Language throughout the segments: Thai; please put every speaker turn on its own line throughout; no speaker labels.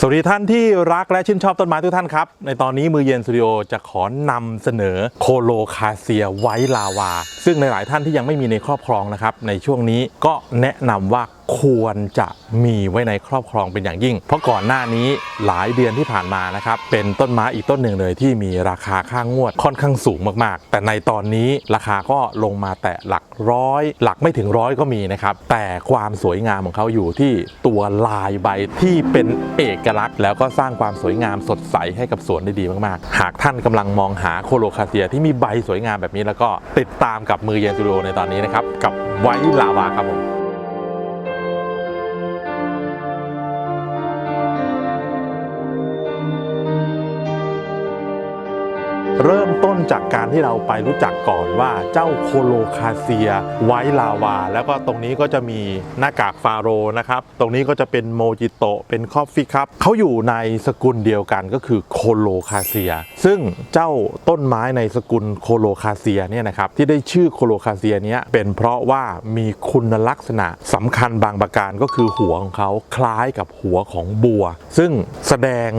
สวัสดีท่านที่รักและชื่นชอบต้นไม้ทุกท่านครับ ในตอนนี้มือเย็นสตูดิโอจะขอนำเสนอโคโลคาเซียไวลาวา ซึ่งในหลายท่านที่ยังไม่มีในครอบครองนะครับ ในช่วงนี้ก็แนะนำว่า ควรจะมีไว้ในครอบครองเป็นอย่างยิ่ง เพราะก่อนหน้านี้หลายเดือนที่ผ่านมานะครับเป็นต้นไม้อีกต้นหนึ่งเลยที่มีราคาค่างวดค่อนข้างสูงมากๆ แต่ในตอนนี้ราคาก็ลงมาแต่หลักร้อย หลักไม่ถึงร้อยก็มีนะครับ แต่ความสวยงามของเขาอยู่ที่ตัวลายใบที่เป็นเอกลักษณ์ แล้วก็สร้างความสวยงามสดใสให้กับสวนได้ดีมากๆ หากท่านกำลังมองหาโคโลคาเซียที่มีใบสวยงามแบบนี้แล้วก็ติดตามกับมือเย็นสตูดิโอในตอนนี้นะครับกับไวลาวาครับผม เริ่มต้นจากการที่เราไปรู้จักก่อนว่าเจ้าโคโลคาเซียไวลาวา แล้วก็ตรงนี้ก็จะมีหน้ากากฟาโรนะครับ ตรงนี้ก็จะเป็นโมจิโตเป็นคอฟฟี่คัพเขาอยู่ในสกุลเดียวกันก็คือโคโลคาเซีย ซึ่งเจ้าต้นไม้ในสกุลโคโลคาเซียเนี่ยนะครับที่ได้ชื่อโคโลคาเซียเนี้ยเป็นเพราะว่ามีคุณลักษณะสำคัญบางประการก็คือหัวของเขาคล้ายกับหัวของบัว ซึ่งแสดง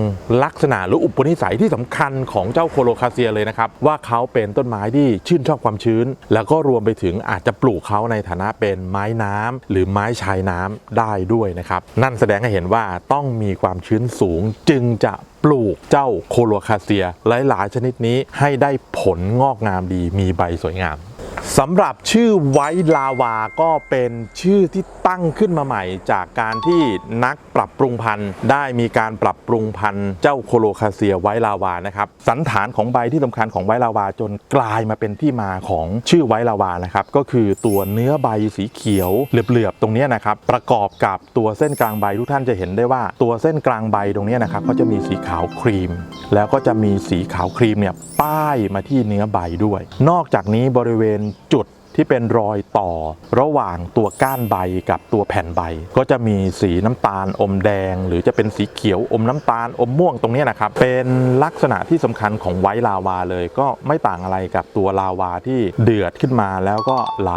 ลักษณะหรืออุปนิสัยที่สำคัญของเจ้าโคโลคาเซียเลยนะครับว่าเขาเป็นต้นไม้ที่ชื่นชอบความชื้น แล้วก็รวมไปถึงอาจจะปลูกเขาในฐานะเป็นไม้น้ำหรือไม้ชายน้ำได้ด้วยนะครับนั่นแสดงให้เห็นว่าต้องมีความชื้นสูงจึงจะปลูกเจ้าโคโลคาเซียหลาย ๆ ชนิดนี้ให้ได้ผลงอกงามดีมีใบสวยงามสำหรับชื่อไวลาวาก็เป็นชื่อที่ ตั้งขึ้นมาใหม่จากการที่นักปรับปรุงพันธุ์ ได้มีการปรับปรุงพันธุ์เจ้าโคโลคาเซียไวลาวานะครับสันฐานของใบที่สำคัญของไวลาวาจนกลายมาเป็นที่มาของชื่อไวลาวานะครับก็คือตัวเนื้อใบสีเขียวเหลือบๆตรงนี้นะครับประกอบกับตัวเส้นกลางใบทุกท่านจะเห็นได้ว่าตัวเส้นกลางใบตรงนี้นะครับก็จะมีสีขาวครีม แล้วก็จะมีสีขาวครีมเนี่ยป้ายมาที่เนื้อใบด้วย นอกจากนี้บริเวณจุด ที่เป็นรอยต่อระหว่างตัวก้านใบกับตัวแผ่นใบ ก็จะมีสีน้ำตาลอมแดง หรือจะเป็นสีเขียวอมน้ำตาลอมม่วงตรงนี้นะครับ เป็นลักษณะที่สำคัญของไวลาวาเลย ก็ไม่ต่างอะไรกับตัวลาวาที่เดือดขึ้นมาแล้วก็ไหล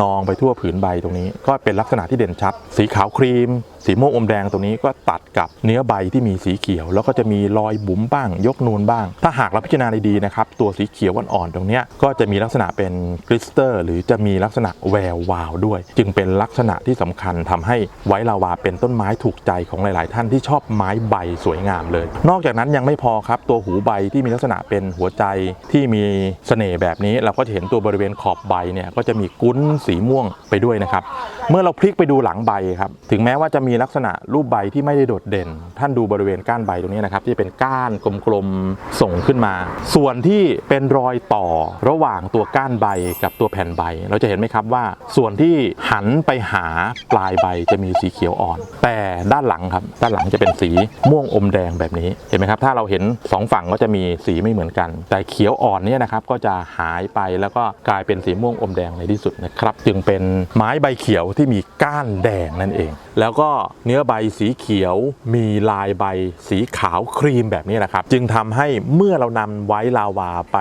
นองไปทั่วผืนใบตรงนี้ ก็เป็นลักษณะที่เด่นชัด สีขาวครีมสีม่วงอมแดงตรงนี้ก็ตัดกับเนื้อใบที่มีสีเขียว แล้วก็จะมีรอยบุ๋มบ้าง ยกนูนบ้าง ถ้าหากเราพิจารณาดีๆนะครับ ตัวสีเขียวอ่อนๆตรงนี้ก็จะมีลักษณะเป็นกริสเตอร์ หรือจะมีลักษณะแวววาวด้วย จึงเป็นลักษณะที่สำคัญทำให้ไวท์ลาวาเป็นต้นไม้ถูกใจของหลาย ๆ ท่านที่ชอบไม้ใบสวยงามเลย นอกจากนั้นยังไม่พอครับตัวหูใบที่มีลักษณะเป็นหัวใจที่มีเสน่ห์แบบนี้ เราก็จะเห็นตัวบริเวณขอบใบเนี่ยก็จะมีกุ้นสีม่วงไปด้วยนะครับเมื่อเราพลิกไปดูหลังใบครับถึงแม้ว่าจะมีีลักษณะรูปใบที่ไม่ได้โดดเด่น ท่านดูบริเวณก้านใบตรงนี้นะครับที่เป็นก้านกลมๆส่งขึ้นมา ส่วนที่เป็นรอยต่อระหว่างตัวก้านใบกับตัวแผ่นใบ เราจะเห็นไหมครับว่า ส่วนที่หันไปหาปลายใบจะมีสีเขียวอ่อน แต่ด้านหลังครับด้านหลังจะเป็นสีม่วงอมแดงแบบนี้เห็นไหมครับ ถ้าเราเห็นสองฝั่งก็จะมีสีไม่เหมือนกัน แต่เขียวอ่อนเนี่ยนะครับก็จะหายไปแล้วก็กลายเป็นสีม่วงอมแดงในที่สุดนะครับ จึงเป็นไม้ใบเขียวที่มีก้านแดงนั่นเอง แล้วก็เนื้อใบสีเขียว มีลายใบสีขาวครีมแบบนี้นะครับ จึงทำให้เมื่อเรานำไว้ลาวาไป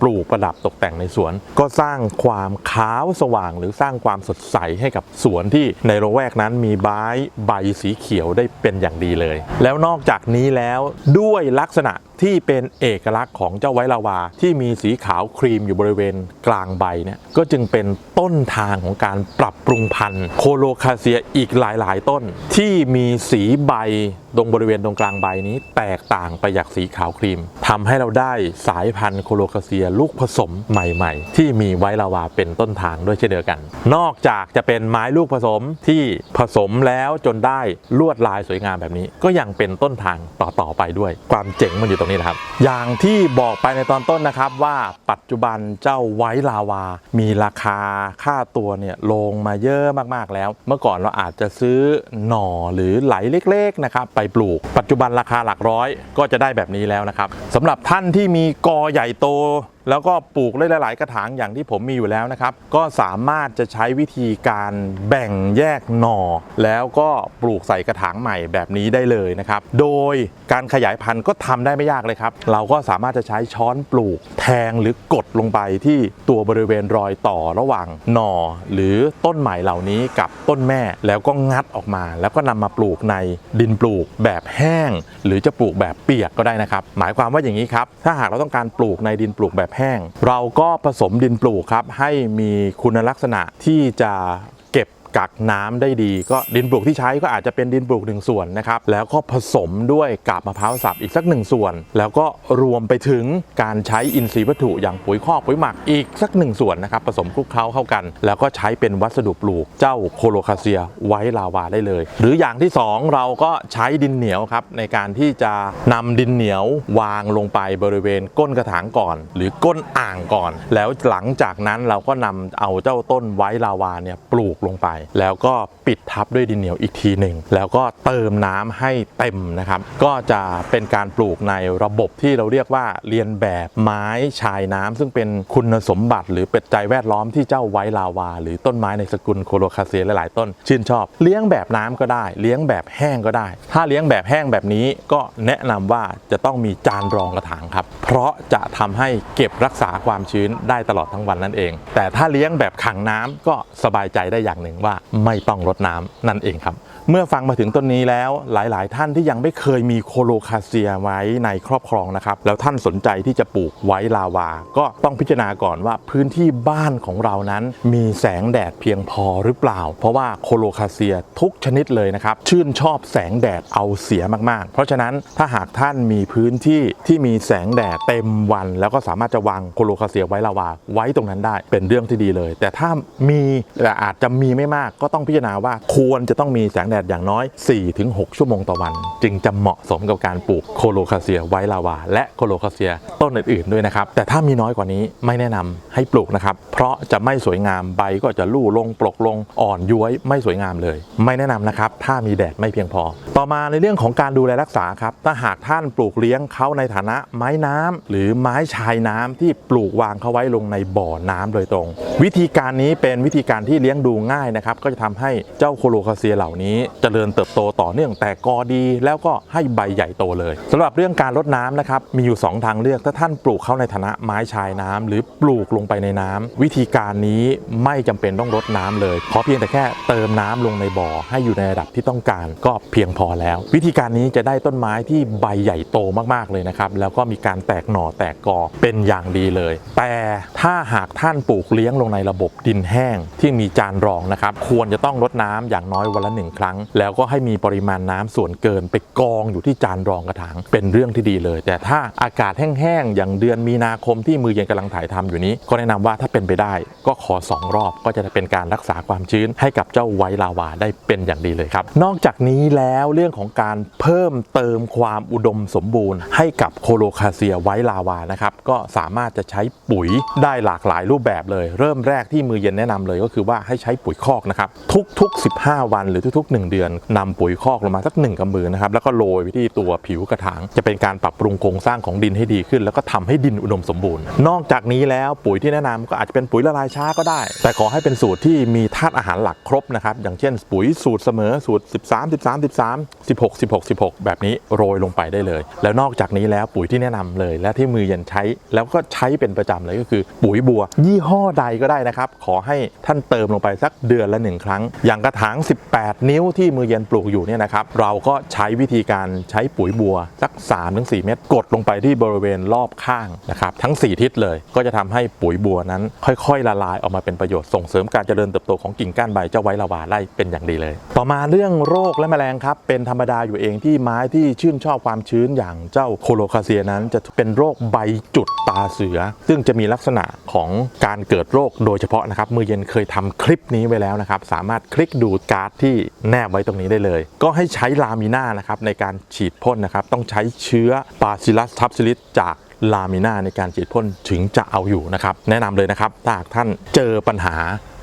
ปลูกประดับตกแต่งในสวน ก็สร้างความขาวสว่างหรือสร้างความสดใสให้กับสวนที่ในระแวกนั้นมีใบใบสีเขียวได้เป็นอย่างดีเลย แล้วนอกจากนี้แล้วด้วยลักษณะ ที่เป็นเอกลักษณ์ของเจ้าไวลาวา ที่มีสีขาวครีมอยู่บริเวณกลางใบเนี่ยก็จึงเป็นต้นทางของการปรับปรุงพันธุ์โคโลคาเซียอีกหลาย ๆ ต้น ที่มีสีใบตรงบริเวณตรงกลางใบนี้แตกต่างไปจากสีขาวครีมทำให้เราได้สายพันธุ์โคโลคาเซียลูกผสมใหม่ ๆ ที่มีไวลาวาเป็นต้นทางด้วยเช่นเดียวกัน นอกจากจะเป็นไม้ลูกผสมที่ผสมแล้วจนได้ลวดลายสวยงามแบบนี้ ก็ยังเป็นต้นทางต่อๆไปด้วย ความเจ๋งมันอยู่ตรงนี้นะครับ อย่างที่บอกไปในตอนต้นนะครับว่าปัจจุบันเจ้าไวลาวา มีราคาค่าตัวเนี่ยลงมาเยอะมากๆแล้ว เมื่อก่อนเราอาจจะซื้อหน่อหรือไหลเล็กๆนะครับไปปลูก ปัจจุบันราคาหลักร้อยก็จะได้แบบนี้แล้วนะครับสำหรับท่านที่มีกอใหญ่โตแล้วก็ปลูกได้หลาย ๆ กระถางอย่างที่ผมมีอยู่แล้วนะครับ ก็สามารถจะใช้วิธีการแบ่งแยกหน่อ แล้วก็ปลูกใส่กระถางใหม่แบบนี้ได้เลยนะครับ โดยการขยายพันธุ์ก็ทำได้ไม่ยากเลยครับ เราก็สามารถจะใช้ช้อนปลูกแทงหรือกดลงไปที่ตัวบริเวณรอยต่อระหว่างหน่อ หรือต้นใหม่เหล่านี้กับต้นแม่แล้วก็งัดออกมา แล้วก็นำมาปลูกในดินปลูกแบบแห้ง หรือจะปลูกแบบเปียกก็ได้นะครับ หมายความว่าอย่างนี้ครับถ้าหากเราต้องการปลูกในดินปลูกแบบแห้ง เราก็ผสมดินปลูกครับให้มีคุณลักษณะที่จะ กักน้ำได้ดีก็ดินปลูกที่ใช้ก็อาจจะเป็นดินปลูกหนึ่งส่วนนะครับแล้วก็ผสมด้วยกาบมะพร้าวสับอีกสักหนึ่งส่วน แล้วก็รวมไปถึงการใช้อินทรีย์วัตถุอย่างปุ๋ยคอกปุ๋ยหมักอีกสักหนึ่งส่วนนะครับผสมคลุกเคล้าเข้ากัน แล้วก็ใช้เป็นวัสดุปลูกเจ้าโคโลคาเซียไว้ลาวาได้เลย หรืออย่างที่สองเราก็ใช้ดินเหนียวครับในการที่จะนำดินเหนียววางลงไปบริเวณก้นกระถางก่อน หรือก้นอ่างก่อน แล้วหลังจากนั้นเราก็นำเอาเจ้าต้นไว้ลาวาเนี่ยปลูกลงไปแล้วก็ปิดทับด้วยดินเหนียวอีกทีหนึ่งแล้วก็เติมน้ำให้เต็มนะครับ ก็จะเป็นการปลูกในระบบที่เราเรียกว่าเรียนแบบไม้ชายน้ำซึ่งเป็นคุณสมบัติ หรือเปัจจัยแวดล้อมที่เจ้าไวลาวา หรือต้นไม้ในสกุลโคโลคาเซียหลาย ๆ ต้น ชื่นชอบ เลี้ยงแบบน้ำก็ได้ เลี้ยงแบบแห้งก็ได้ ถ้าเลี้ยงแบบแห้งแบบนี้ก็แนะนำว่าจะต้องมีจานรองกระถางครับ เพราะจะทำให้เก็บรักษาความชื้นได้ตลอดทั้งวันนั่นเอง แต่ถ้าเลี้ยงแบบขังน้ำก็สบายใจได้อย่างหนึ่งว่าไม่ต้องรดน้ำนั่นเองครับ เมื่อฟังมาถึงต้นนี้แล้วหลาย ๆ ท่านที่ยังไม่เคยมีโคโลคาเซียไว้ในครอบครองนะครับ แล้วท่านสนใจที่จะปลูกไว้ลาวา ก็ต้องพิจารณาก่อนว่าพื้นที่บ้านของเรานั้น มีแสงแดดเพียงพอหรือเปล่า เพราะว่าโคโลคาเซียทุกชนิดเลยนะครับ ชื่นชอบแสงแดดเอาเสียมาก ๆ เพราะฉะนั้นถ้าหากท่านมีพื้นที่ที่มีแสงแดดเต็มวัน แล้วก็สามารถจะวางโคโลคาเซียไว้ลาวาไว้ตรงนั้นได้เป็นเรื่องที่ดีเลย แต่ถ้ามีแต่อาจจะมีไม่มากก็ต้องพิจารณาว่าควรจะต้องมีแสงแดดอย่างน้อย 4-6 ชั่วโมงต่อวัน จึงจะเหมาะสมกับการปลูกโคโลคาเซียไวลาวา และโคโลคาเซียต้นอื่นๆด้วยนะครับ แต่ถ้ามีน้อยกว่านี้ไม่แนะนำให้ปลูกนะครับ เพราะจะไม่สวยงามใบก็จะลู่ลงปลกลงอ่อนย้วยไม่สวยงามเลย ไม่แนะนำนะครับ ถ้ามีแดดไม่เพียงพอ ต่อมาในเรื่องของการดูแลรักษาครับ ถ้าหากท่านปลูกเลี้ยงเขาในฐานะไม้น้ำหรือไม้ชายน้ำที่ปลูกวางเขาไว้ลงในบ่อน้ำโดยตรง วิธีการนี้เป็นวิธีการที่เลี้ยงดูง่ายนะครับก็จะทำให้เจ้าโคโลคาเซียเหล่านี้เจริญเติบโตต่อเนื่องแต่กอดี แล้วก็ให้ใบใหญ่โตเลยสำหรับเรื่องการรดน้ำนะครับมีอยู่ 2 ทางเลือกถ้าท่านปลูกเข้าในฐานะไม้ชายน้ำหรือปลูกลงไปในน้ำวิธีการนี้ไม่จำเป็นต้องรดน้ำเลยขอเพียงแต่แค่เติมน้ำลงในบ่อ ให้อยู่ในระดับที่ต้องการก็เพียงพอแล้ว วิธีการนี้จะได้ต้นไม้ที่ใบใหญ่โตมากๆเลยนะครับแล้วก็มีการแตกหน่อแตกกอเป็นอย่างดีเลย แต่ถ้าหากท่านปลูกเลี้ยงลงในระบบดินแห้งที่มีจานรองนะครับควรจะต้องรดน้ำอย่างน้อยวันละหนึ่งครั้ง แล้วก็ให้มีปริมาณน้ำส่วนเกินไปกองอยู่ที่จานรองกระถางเป็นเรื่องที่ดีเลย แต่ถ้าอากาศแห้งๆอย่างเดือนมีนาคมที่มือเย็นกำลังถ่ายทำอยู่นี้ ก็แนะนำว่าถ้าเป็นไปได้ ก็ขอ 2 รอบก็จะเป็นการรักษาความชื้นให้กับเจ้าไวลาวาได้เป็นอย่างดีเลยครับ นอกจากนี้แล้วเรื่องของการเพิ่มเติมความอุดมสมบูรณ์ ให้กับโคโลคาเซียไวลาวานะครับก็สามารถจะใช้ปุ๋ยได้หลากหลายรูปแบบเลย เริ่มแรกที่มือเย็นแนะนำเลยก็คือว่าให้ใช้ปุ๋ยคอกนะครับทุกๆ 15 วันหรือทุก ๆ 1 เดือนนำปุ๋ยคอกลงมาสักหนึ่งกำมือนะครับแล้วก็โรยไปที่ตัวผิวกระถาง จะเป็นการปรับปรุงโครงสร้างของดินให้ดีขึ้น แล้วก็ทำให้ดินอุดมสมบูรณ์ นอกจากนี้แล้วปุ๋ยที่แนะนำก็อาจจะเป็นปุ๋ยละลายช้าก็ได้ แต่ขอให้เป็นสูตรที่มีธาตุอาหารหลักครบนะครับอย่างเช่น ปุ๋ยสูตรเสมอสูตร 13 13 13 16 16 16 แบบนี้โรยลงไปได้เลย แล้วนอกจากนี้แล้วปุ๋ยที่แนะนำเลย และที่มือเย็นใช้ แล้วก็ใช้เป็นประจำเลยก็คือ ปุ๋ยบัว ยี่ห้อใดก็ได้นะครับขอให้ท่านเติมลงไปสักเดือนละหนึ่งครั้ง อย่างกระถาง 18 นิ้วที่มือเย็นปลูกอยู่เนี่ยนะครับ เราก็ใช้วิธีการใช้ปุ๋ยบัว สัก 3-4 เม็ดกดลงไปที่บริเวณรอบข้างนะครับทั้ง 4 ทิศเลย ก็จะทำให้ปุ๋ยบัวนั้น ค่อยๆ ละลายออกมาเป็นประโยชน์ส่งเสริมการเจริญเติบโตของกิ่งก้านใบเจ้าไว้ลาวาไล่เป็นอย่างดีเลย ต่อมาเรื่องโรคและแมลงครับเป็นธรรมดาอยู่เองที่ไม้ที่ชื่นชอบความชื้นอย่างเจ้าโคโลคาเซียนั้น จะเป็นโรคใบจุดตาเสือ ซึ่งจะมีลักษณะของการเกิดโรคโดยเฉพาะนะครับมือเย็นเคยทำคลิปนี้ไว้แล้วนะครับสามารถคลิกดูการ์ดที่แนบไว้ตรงนี้ได้เลย ก็ให้ใช้ลามิน่านะครับในการฉีดพ่นนะครับต้องใช้เชื้อปาซิลัสทับซิลิสจาก ลามิน่าในการฉีดพ่นถึงจะเอาอยู่นะครับ แนะนำเลยนะครับถ้าหากท่านเจอปัญหา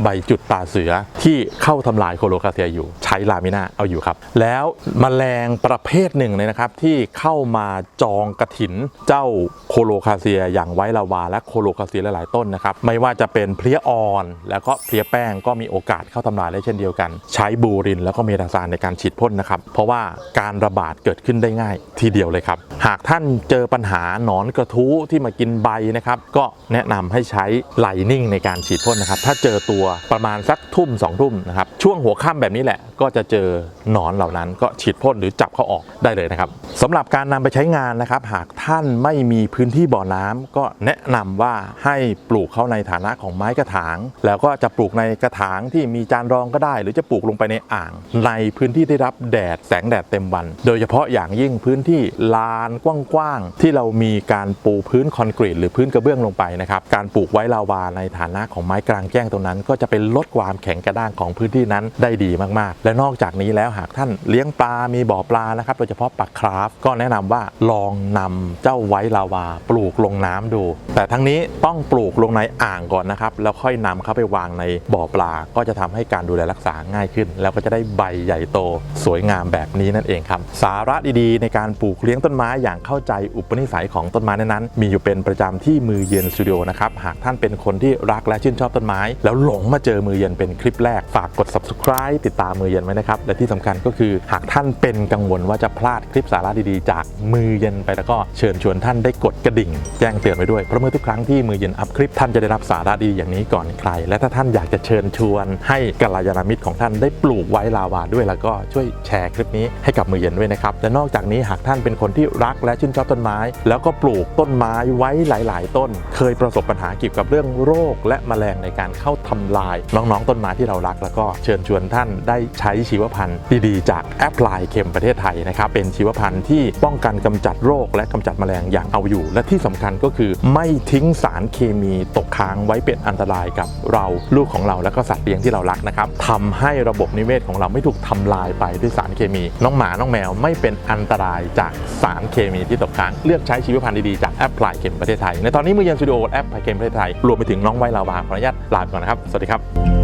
ใบจุดตาเสือที่เข้าทำลายโคโลคาเซียอยู่ ใช้ลามิน่าเอาอยู่ครับ แล้วมแมลงประเภทหนึ่งเลยนะครับ ที่เข้ามาจองกระถินเจ้าโคโลคาเซีย อย่างไวลาวา และโคโลคาเซียหลาย ๆ ต้นนะครับ ไม่ว่าจะเป็นเพลี้ยอ่อน แล้วก็เพลี้ยแป้งก็มีโอกาสเข้าทำลายได้เช่นเดียวกัน ใช้บูรินแล้วก็เมทาซานในการฉีดพ่นนะครับเพราะว่าการระบาดเกิดขึ้นได้ง่ายทีเดียวเลยครับหากท่านเจอปัญหาหนอนกระทู้ที่มากินใบนะครับ ก็แนะนำให้ใช้ไลนิ่งในการฉีดพ่นนะครับ ถ้าเจอตัวประมาณสักทุ่มสองทุ่มนะครับ ช่วงหัวค่ำแบบนี้แหละก็จะเจอหนอนเหล่านั้นก็ฉีดพ่นหรือจับเขาออกได้เลยนะครับสำหรับการนำไปใช้งานนะครับ หากท่านไม่มีพื้นที่บ่อน้ำก็แนะนำว่าให้ปลูกเขาในฐานะของไม้กระถาง แล้วก็จะปลูกในกระถางที่มีจานรองก็ได้ หรือจะปลูกลงไปในอ่าง ในพื้นที่ได้รับแดดแสงแดดเต็มวัน โดยเฉพาะอย่างยิ่งพื้นที่ลานกว้างๆที่เรามีการปูพื้นคอนกรีตหรือพื้นกระเบื้องลงไปนะครับการปลูกไว้ลาวาในฐานะของไม้กลางแจ้งตรงนั้น ก็จะเป็นลดความแข็งกระด้างของพื้นที่นั้นได้ดีมากๆและนอกจากนี้แล้วหากท่านเลี้ยงปลา มีบ่อปลานะครับ โดยเฉพาะปลาคราฟก็แนะนำว่าลองนำเจ้าไว้ลาวาปลูกลงน้ำดู แต่ทั้งนี้ต้องปลูกลงในอ่างก่อนนะครับ แล้วค่อยนำเข้าไปวางในบ่อปลา ก็จะทำให้การดูแลรักษาง่ายขึ้น แล้วก็จะได้ใบใหญ่โต สวยงามแบบนี้นั่นเองครับ สาระดีๆ ในการปลูกเลี้ยงต้นไม้อย่างเข้าใจอุปนิสัยของต้นไม้นั้นๆมีอยู่เป็นประจำที่มือเย็นสตูดิโอนะครับหากท่านเป็นคนที่รักและชื่นชอบต้นไม้ แล้วหลงมาเจอมือเย็นเป็นคลิปแรกฝากกด subscribe ติดตามมือเย็นไว้นะครับ และที่สำคัญก็คือหากท่านเป็นกังวลว่าจะพลาดคลิปสาระดีๆ จากมือเย็นไปแล้วก็เชิญชวนท่านได้กดกระดิ่ง แจ้งเตือนไว้ด้วย เพราะเมื่อทุกครั้งที่มือเย็นอัพคลิปท่านจะได้รับสาระดีอย่างนี้ก่อนใคร และถ้าท่านอยากจะเชิญชวน ให้กัลยาณมิตรของท่านได้ปลูกไว้ลาวาด้วยแล้วก็ช่วยแชร์คลิปนี้ให้กับมือเย็นด้วยนะครับและนอกจากนี้หากท่านเป็นคนที่รักและชื่นชอบต้นไม้ แล้วก็ปลูกต้นไม้ไว้หลาย ๆ ต้น เคยประสบปัญหาเกี่ยวกับเรื่องโรคและแมลงในการเข้าทำลาย น้อง ๆ ต้นไม้ที่เรารัก แล้วก็เชิญชวนท่านได้ใช้ช้ชีวพันธุ์ดีๆ จากแอปพลายเข็มประเทศไทยนะครับเป็นชีวพันธุ์ที่ป้องกันกำจัดโรค และกำจัดแมลงอย่างเอาอยู่ และที่สำคัญก็คือไม่ทิ้งสารเคมีตกค้างไว้เป็นอันตรายกับเราลูกของเราและก็สัตว์เลี้ยงที่เรารักนะครับทำให้ระบบนิเวศของเราไม่ถูกทำลายไปด้วยสารเคมี น้องหมาน้องแมวไม่เป็นอันตรายจากสารเคมีที่ตกค้างเลือกใช้ชีวพันธุ์ดีๆจากแอปพลายเข็มประเทศไทยในตอนนี้มือเย็นสตูดิโอแอปพลายเข็มประเทศไทยรวมไปถึงน้องไวลาวาขออนุญาตลาไปก่อนนะครับสวัสดีครับ